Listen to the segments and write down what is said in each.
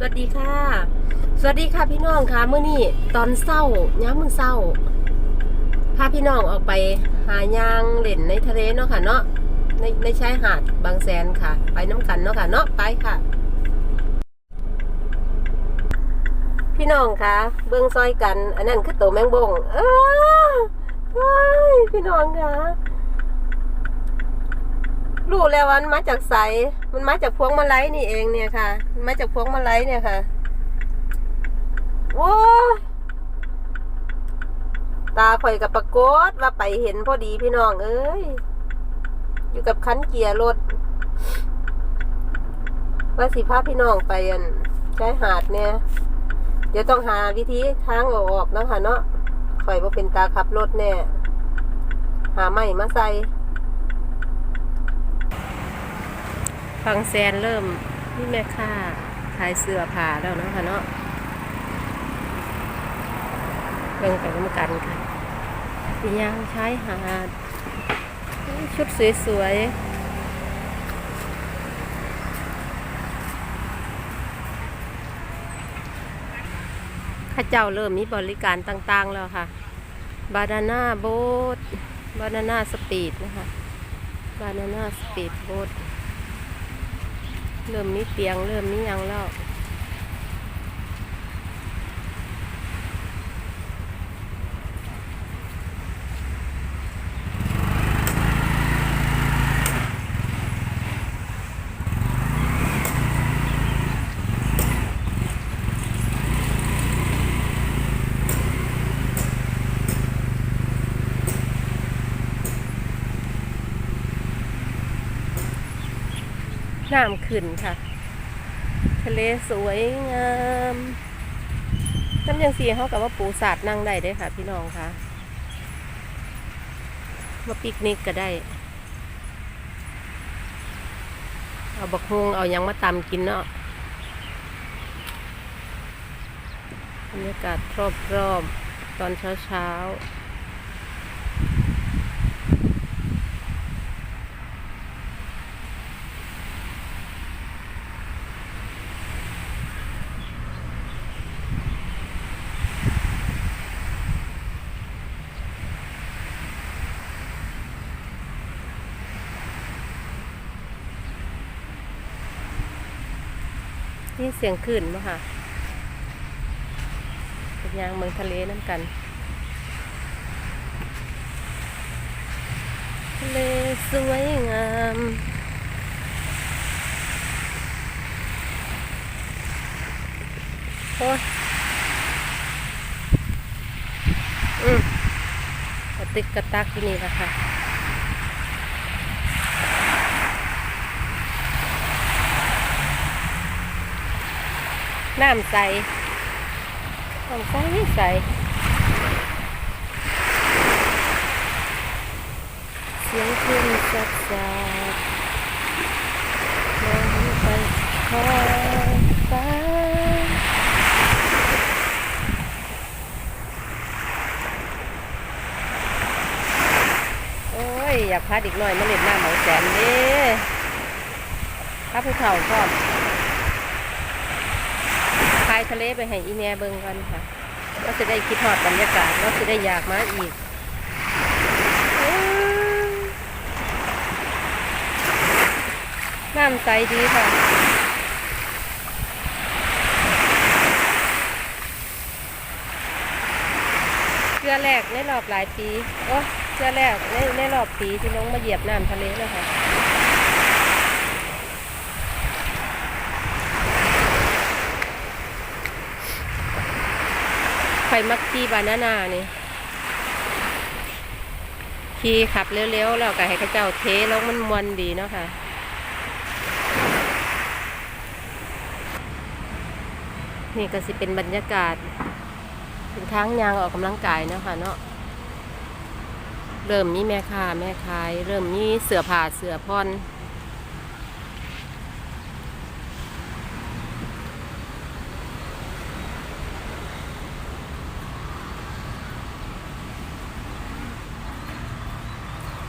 สวัสดีค่ะ สวัสดีค่ะพี่น้องค่ะเมื่อนี้ตอนเศร้าย้ำมือเศร้าพาพี่น้องออกไปหายางเล่นในทะเลเนาะค่ะเนาะในในชายหาดบางแสนค่ะ ไปน้ำกันเนาะค่ะเนาะไปค่ะ พี่น้องค่ะ เบื้องซอยกัน อันนั้นคือตัวแมงบงเออพี่น้องค่ะรู้แล้ววันมาจากไส มันมาจากพวงมาลัยนี่เองเนี่ยค่ะ มันมาจากพวงมาลัยเนี่ยค่ะ โอ้ตาข่อยกับปรากฏว่าไปเห็นพอดีพี่น้องเอ้ย อยู่กับคันเกียร์รถ ว่าสิพาพี่น้องไปอันใช้หาดเนี่ย เดี๋ยวต้องหาวิธีทางออกแล้วค่ะเนาะข่อยว่าเป็นตาขับรถแน่ หาไม้มาใส่ ฟังแซนเริ่มนี่แม่ค่าขายเสื้อผ้าแล้วเนาะค่ะเนาะเบิ่งไปน้ำกันค่ะอียังใช้หาดชุดสวยๆข้าเจ้าเริ่มมีบริการต่างๆแล้วค่ะ บานาน่าโบ๊ทบานาน่าสปีดนะคะ บานาน่าสปีดโบ๊ท เริ่มมีเตียงเริ่มมียังแล้ว น้ำขึ้นค่ะ ทะเลสวยงามน้ำยังเสียเขากับว่าปูสาดนั่งได้เด้ค่ะ พี่น้องค่ะ มาปิกนิกก็ได้ เอาบักฮงเอายังมาตำกินเนาะบรรยากาศรอบๆตอนเช้าๆ นี่เสียงคลื่นป่ะค่ะเป็นยางเมืองทะเลน้ำกันทะเลสวยงามโอ้ยอืมกระติกกระตักที่นี่ละค่ะ น้ำใสน้ำใสใสเสียงคลื่นสัดสาดมองไปขอบฟ้าโอ้ยอยากพาเด็กหน่อยมาเล่นน้ำหมองแสนเด้พาผู้เฒ่าพร้อมายทะเลไปให้อีแม่เบิ่งกันค่ะก็จะได้คิดทอดบรรยากาศก็จะได้อยากมาอีกน้ำใสดีค่ะ เชื่อแรกในรอบหลายปี โอ้เชื่อแรกในในรอบปีที่น้องมาเหยียบน้ำทะเลเลยค่ะ ไข่มักขี่บานาน่านี่ขี่ขับเร็วๆแล้วก็ให้ข้าเจ้าเทแล้วมันมวนดีเนาะค่ะนี่ก็สิเป็นบรรยากาศ เป็นทางยางออกกำลังกายเนาะค่ะเนาะเริ่มมีแม่ค้าแม่ขาย เริ่มมีเสือผ่าเสือพอน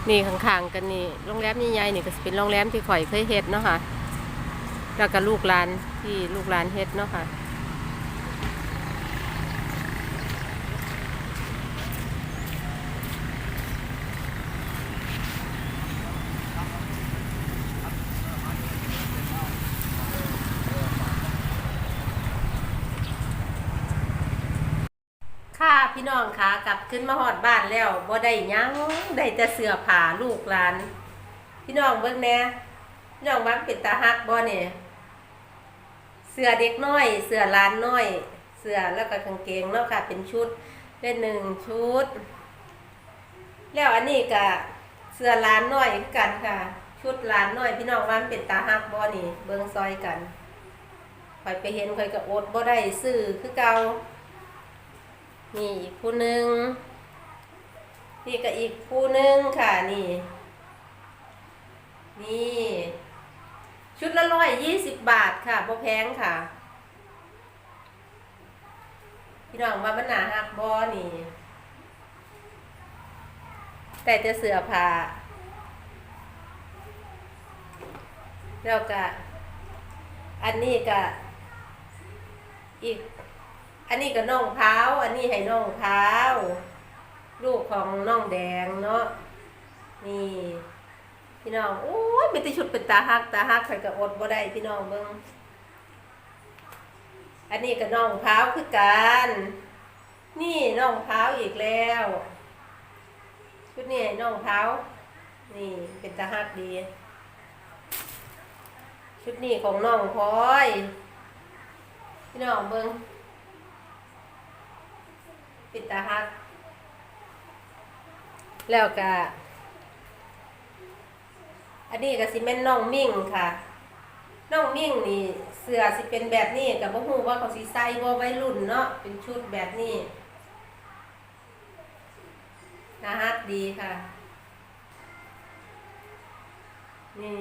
นี่ข้างๆกันนี่โรงแรมใหญ่ๆนี่ก็เป็นโรงแรมที่ข่อยเคยเฮ็ดเนาะค่ะ แล้วก็ลูกหลานที่ลูกหลานเฮ็ดเนาะค่ะ ค่ะ พี่น้องคะกลับขึ้นมาหอดบ้านแล้วบ่ได้ยังได้แต่เสื้อผ้าลูกหลาน พี่น้องเบิ่งแน่พี่น้องว่าเป็นตาฮักบ่เนี่ยเสื้อเด็กน้อย เสื้อหลานน้อย เสื้อแล้วก็กางเกงเนาะค่ะ เป็นชุดได้หนึ่งชุด แล้วอันนี้ก็เสื้อหลานน้อยกันค่ะ ชุดหลานน้อย พี่น้องวันเป็นตาฮักบ่นี่เบิ่งซอยกันข่อยไปเห็นข่อยก็อดบ่ได้ซื้อคือเก่า นี่อีกคู่หนึ่งนี่ก็อีกคู่หนึ่งค่ะนี่ นี่ ชุดละร้อยยี่สิบบาทค่ะบ่แพงค่ะ พี่น้องว่ามันหนาหักบอนี่ แต่จะเสือผ้าแล้วก็อันนี้ก็อีก อันนี้ก็น้องเท้าอันนี้ให้น้องเท้าลูกของน้องแดงเนาะนี่พี่น้องโอ้ยเป็นแต่ชุดเป็นตาฮักตาฮักใครก็อดบ่ได้พี่น้องเบิ่งอันนี้ก็น้องเท้าคือกันนี่น้องเท้าอีกแล้วชุดนี้น้องเท้านี่เป็นตาฮักดี ชุดนี้ของน้องพลอย พี่น้องเบิ่ง ปิดตาฮัก แล้วก็อันนี้ก็สิแม่นน้องมิ่งค่ะน้องมิ่งนี่เสื้อสิเป็นแบบนี้ก็บ่ฮู้ว่าเขาสิใส่บ่วัยรุ่นเนาะเป็นชุดแบบนี้น่าฮักดีค่ะ นี่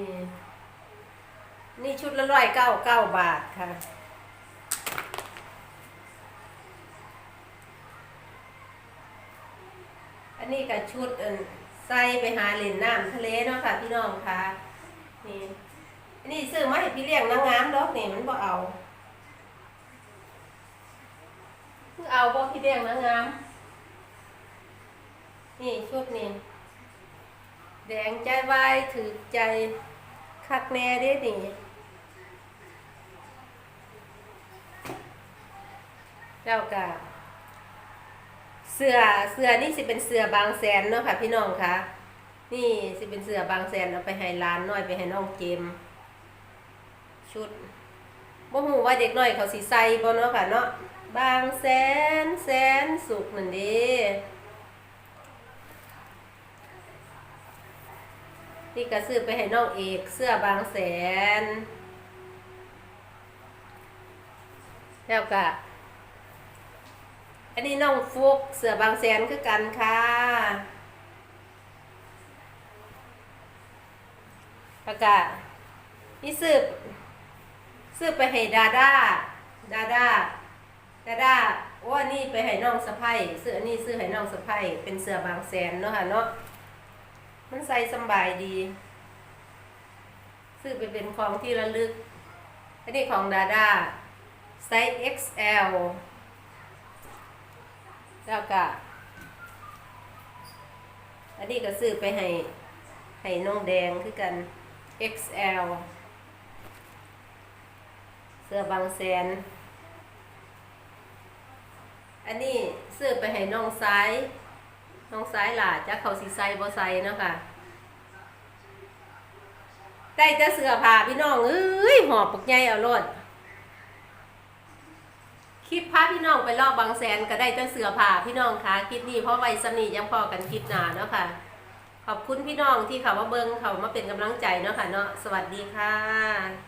นี่ชุดละร้อยเก้าเก้าบาทค่ะ นนี้ก็ชุดอันใส่ไปหาเล่นน้ำทะเลเนาะค่ะ พี่น้องค่ะนี่อันนี้ซื้อมาให้พี่เลี้ยงนางงามดอกนี่มันบ่เอาเพิ่งเอาบ่พี่เลี้ยงนางงามนี่ชุดนี้แดงใจวายถือใจคักแน่เด้นี่แล้วก็ เสือเสือนี่สิเป็นเสือบางแสนเนาะค่ะ พี่น้องคะนี่สิเป็นเสือบางแสนเอาไปให้ร้านน้อยไปให้น้องเกมชุดบ่ฮู้ว่าเด็กน้อยเขาสิใสบ่เนาะค่ะเนาะบางแสนแสนสุขนั่นเด้นี่ก็ซื้อไปให้น้องเอกเสื้อบางแสน แล้วก็ อันนี้น้องฟุกเสือบางแสนคือกันค่ะแล้วก็นี่สืบสืบไปให้ดาดาดาดาดาดาว่านี่ไปให้น้องสะพ้ยเสื้อนนี้ซื้อให้น้องสะพ้ยเป็นเสือบางแสนเนาะค่ะเนาะมันใส่สบายดีซื้อไปเป็นของที่ระลึก อันนี้ของดาดาไซส์ XL แล้วก็อันนี้ก็ซื้อไปให้ ให้น้องแดงคือกัน XL เสื้อบางแสน อันนี้ซื้อไปให้น้องซ้าย น้องซ้ายหล่ะจะเขาสีใสบ่ใสเนาะค่ะได้แต่เสื้อผ้าพี่น้องเอ้ยหอบปกใหญ่เอารถ คลิปพาพี่น้องไปรอบบางแสนก็ได้แต่เสือผ่าพี่น้องคะคลิปนี้เพราะไวสนียังพอกันคลิปหนาเนาะค่ะ ขอบคุณพี่น้องที่เขาว่าเบิงเขามาเป็นกำลังใจเนาะค่ะเนาะสวัสดีค่ะ